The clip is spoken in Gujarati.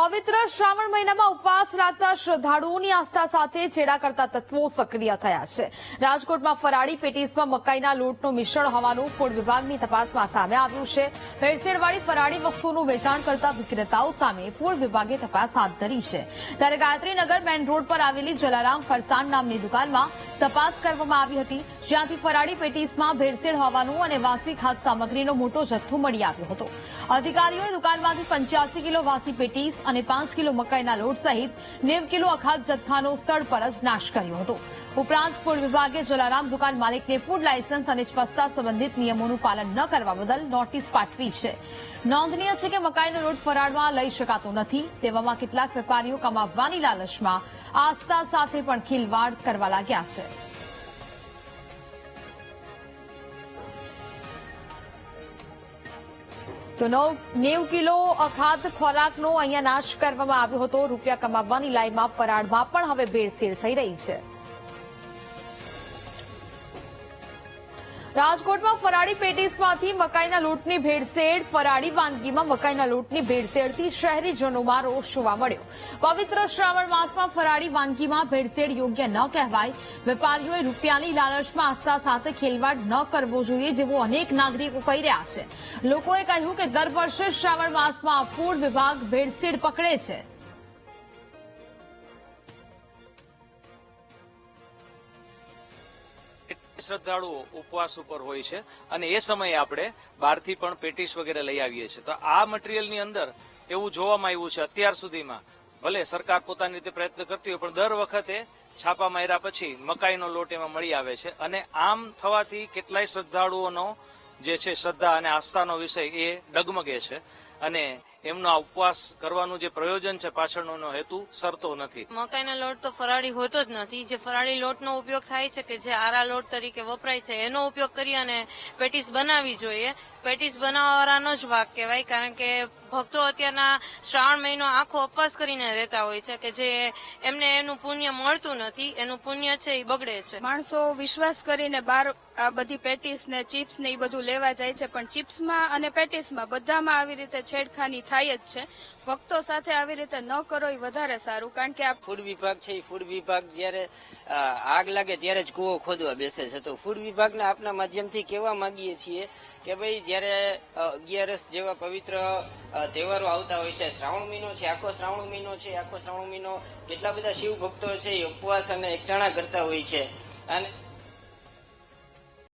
પવિત્ર શ્રાવણ મહિનામાં ઉપવાસ રાખતા શ્રદ્ધાળુઓની આસ્થા સાથે છેડા કરતા તત્વો સક્રિય થયા છે. રાજકોટમાં ફરાળી પેટીસમાં મકાઈના લોટનું મિશ્રણ હોવાનું ફૂડ વિભાગની તપાસમાં સામે આવ્યું છે. ભેળસેળવાળી ફરાળી વસ્તુનું વેચાણ કરતા વિક્રેતાઓ સામે ફૂડ વિભાગે તપાસ હાથ ધરી છે. ત્યારે ગાયત્રીનગર મેન રોડ પર આવેલી જલારામ ફરસાણ નામની દુકાનમાં તપાસ કરવામાં આવી હતી. જ્યાંથી ફરાળી પેટીસમાં ભેળસેળ હોવાનું અને વાસી ખાદ્ય સામગ્રીનો મોટો જથ્થો મળી આવ્યો હતો. અધિકારીઓએ દુકાનમાંથી પંચ્યાસી કિલો વાસી પેટીસ અને પાંચ કિલો મકાઈના લોટ સહિત નેવ કિલો અખાદ્ય જથ્થાનો સ્થળ પર જ નાશ કર્યો હતો. ઉપરાંત ફૂડ વિભાગે જલારામ દુકાન માલિકને ફૂડ લાયસન્સ અને સ્વચ્છતા સંબંધિત નિયમોનું પાલન ન કરવા બદલ નોટિસ પાઠવી છે. નોંધનીય છે કે મકાઈનો લોટ ફરાળમાં લઈ શકાતો નથી, તેવામાં કેટલાક વેપારીઓ કમાવવાની લાલચમાં આસ્થા સાથે પણ ખીલવાડ કરવા લાગ્યા છે. તો નવ, નેવ કિલો અખાત ખોરાકનો અહીંયા નાશ કરવામાં આવ્યો હતો. રૂપિયા કમાવવાની લાઈનમાં ફરાળમાં પણ હવે ભેળસેળ થઈ રહી છે. રાજકોટમાં ફરાળી પેટીસમાંથી મકાઈના લોટની ભેળસેળ, ફરાળી વાનગીમાં મકાઈના લોટની ભેળસેળથી શહેરીજનોમાં રોષ જોવા મળ્યો. પવિત્ર શ્રાવણ માસમાં ફરાળી વાનગીમાં ભેળસેળ યોગ્ય ન કહેવાય. વેપારીઓએ રૂપિયાની લાલચમાં આસ્થા સાથે ખેલવાડ ન કરવો જોઈએ જેવું અનેક નાગરિકો કહી રહ્યા છે. લોકોએ કહ્યું કે દર વર્ષે શ્રાવણ માસમાં ફૂડ વિભાગ ભેળસેળ પકડે છે. શ્રદ્ધાળુઓ ઉપવાસ ઉપર હોય છે અને એ સમયે આપણે બહારથી પણ પેટીસ વગેરે લઈ આવીએ છીએ. તો આ મટીરિયલની અંદર એવું જોવામાં આવ્યું છે અત્યાર સુધીમાં, ભલે સરકાર પોતાની રીતે પ્રયત્ન કરતી હોય, પણ દર વખતે છાપા માર્યા પછી મકાઈનો લોટ એમાં મળી આવે છે અને આમ થવાથી કેટલાય શ્રદ્ધાળુઓનો જે છે શ્રદ્ધા અને આસ્થાનો વિષય એ ડગમગે છે અને એમનો આ ઉપવાસ કરવાનું જે પ્રયોજન છે પાછળનો હેતુ સરતો નથી. મકાઈનો લોટ તો ફરાળી હોતો જ નથી. જે ફરાળી લોટનો ઉપયોગ થાય છે કે જે આરા લોટ તરીકે વપરાય છે એનો ઉપયોગ કરી અને પેટીસ બનાવવી જોઈએ. પેટીસ બનાવવાનો જ ભાગ કહેવાય કારણ કે ભક્તો અત્યારના શ્રાવણ મહિનો આખો ઉપવાસ કરીને રહેતા હોય છે કે જે એમને એનું પુણ્ય મળતું નથી એનું પુણ્ય છે એ બગડે છે. માણસો વિશ્વાસ કરીને બાર આ બધી પેટીસ ને ચિપ્સ ને એ બધું લેવા જાય છે પણ ચિપ્સમાં અને પેટીસમાં બધામાં આવી રીતે છેડખાની થાય જ છે. ભક્તો સાથે આવી રીતે ન કરો એ વધારે સારું, કારણ કે આ ફૂડ વિભાગ છે એ ફૂડ વિભાગ જ્યારે આગ લાગે ત્યારે જ કૂવો ખોદવા બેસે છે. તો ફૂડ વિભાગને આપના માધ્યમથી કહેવા માંગીએ છીએ કે ભાઈ જ્યારે અગિયારસ જેવા પવિત્ર તહેવારો આવતા હોય છે, શ્રાવણ મહિનો છે, આખો શ્રાવણ મહિનો છે, આખો શ્રાવણ મહિનો કેટલા બધા શિવ ભક્તો છે એ ઉપવાસ અને એકટાણા કરતા હોય છે. અને